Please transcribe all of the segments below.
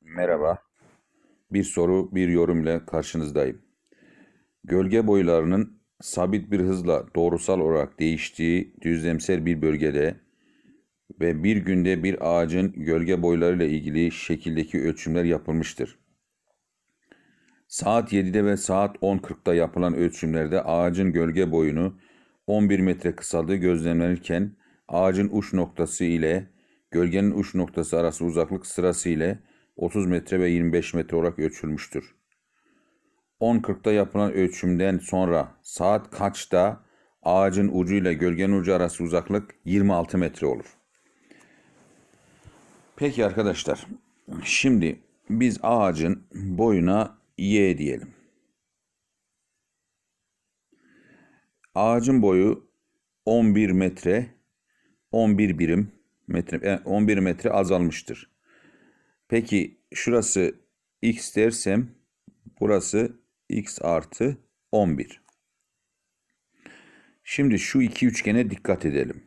Merhaba. Bir soru, bir yorum ile karşınızdayım. Gölge boylarının sabit bir hızla doğrusal olarak değiştiği düzlemsel bir bölgede ve bir günde bir ağacın gölge boylarıyla ilgili şekildeki ölçümler yapılmıştır. Saat 7'de ve saat 10.40'da yapılan ölçümlerde ağacın gölge boyunu 11 metre kısaldığı gözlemlenirken ağacın uç noktası ile gölgenin uç noktası arası uzaklık sırası ile 30 metre ve 25 metre olarak ölçülmüştür. 10.40'da yapılan ölçümden sonra saat kaçta ağacın ucu ile gölgenin ucu arası uzaklık 26 metre olur. Peki arkadaşlar, şimdi biz ağacın boyuna y diyelim. Ağacın boyu 11 metre, 11 birim metre, e, 11 metre azalmıştır. Peki şurası x dersem burası x artı 11. Şimdi şu iki üçgene dikkat edelim.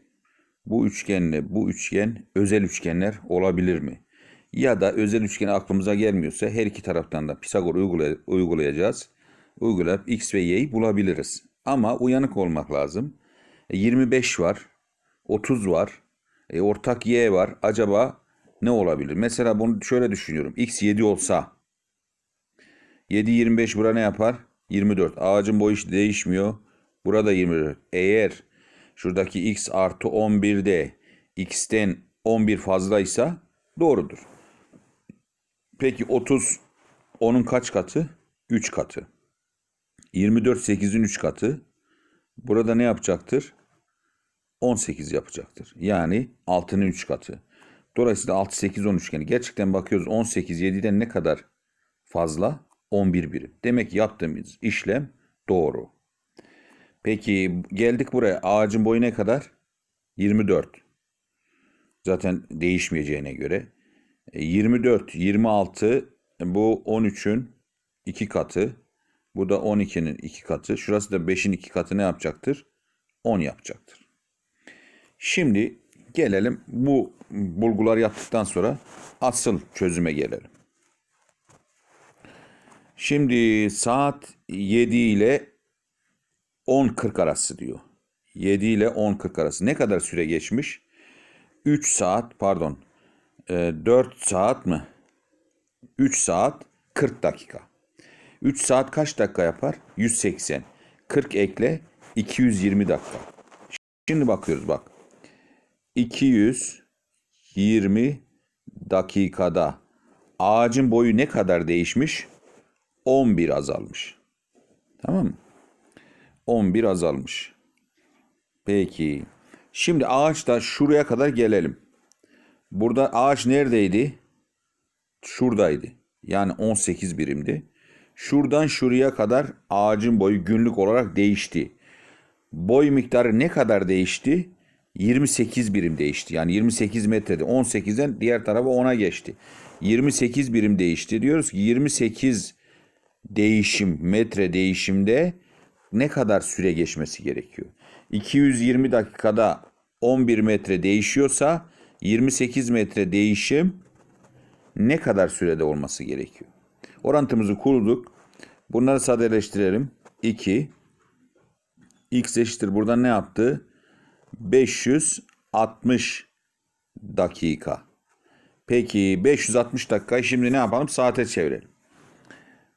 Bu üçgenle bu üçgen özel üçgenler olabilir mi? Ya da özel üçgen aklımıza gelmiyorsa her iki taraftan da Pisagor uygulay- uygulayacağız. Uygulayıp x ve y'yi bulabiliriz. Ama uyanık olmak lazım. E, 25 var, 30 var, e, ortak y var. Acaba ne olabilir? Mesela bunu şöyle düşünüyorum. x 7 olsa 7 25 bura ne yapar? 24. Ağacın boyu hiç değişmiyor. Burada 24. Eğer şuradaki x artı 11'de x'ten 11 fazlaysa doğrudur. Peki 30 onun kaç katı? 3 katı. 24 8'in 3 katı. Burada ne yapacaktır? 18 yapacaktır. Yani 6'nın 3 katı. Dolayısıyla 6 8 10 üçgeni. Gerçekten bakıyoruz 18 7'den ne kadar fazla? 11 birim. Demek ki yaptığımız işlem doğru. Peki geldik buraya. Ağacın boyu ne kadar? 24. Zaten değişmeyeceğine göre. E, 24, 26 bu 13'ün 2 katı. Bu da 12'nin 2 katı. Şurası da 5'in 2 katı ne yapacaktır? 10 yapacaktır. Şimdi gelelim bu bulgular yaptıktan sonra asıl çözüme gelelim. Şimdi saat 7 ile 10.40 arası diyor. 7 ile 10.40 arası. Ne kadar süre geçmiş? 3 saat pardon. e, 4 saat mi? 3 saat 40 dakika. 3 saat kaç dakika yapar? 180. 40 ekle 220 dakika. Şimdi bakıyoruz bak. 220 dakikada ağacın boyu ne kadar değişmiş? 11 azalmış. Tamam mı? 11 azalmış. Peki. Şimdi ağaçta şuraya kadar gelelim. Burada ağaç neredeydi? Şuradaydı. Yani 18 birimdi. Şuradan şuraya kadar ağacın boyu günlük olarak değişti. Boy miktarı ne kadar değişti? 28 birim değişti. Yani 28 metrede 18'den diğer tarafa 10'a geçti. 28 birim değişti. Diyoruz ki 28 değişim, metre değişimde ne kadar süre geçmesi gerekiyor? 220 dakikada 11 metre değişiyorsa 28 metre değişim ne kadar sürede olması gerekiyor? Orantımızı kurduk. Bunları sadeleştirelim. 2 x eşittir. Buradan ne yaptı? 560 dakika. Peki 560 dakika şimdi ne yapalım? Saate çevirelim.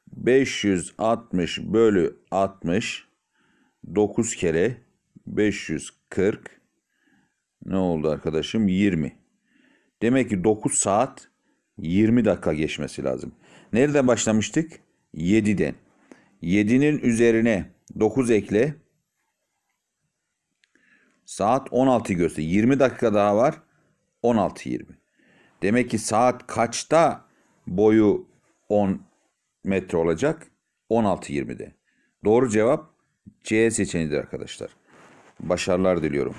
560 bölü 60 9 kere 540 ne oldu arkadaşım? 20. Demek ki 9 saat 20 dakika geçmesi lazım. Nereden başlamıştık? 7'den. 7'nin üzerine 9 ekle. Saat 16 gösteriyor. 20 dakika daha var. 16.20. Demek ki saat kaçta boyu 10 metre olacak? 16.20'de. Doğru cevap C seçeneğidir arkadaşlar. Başarılar diliyorum.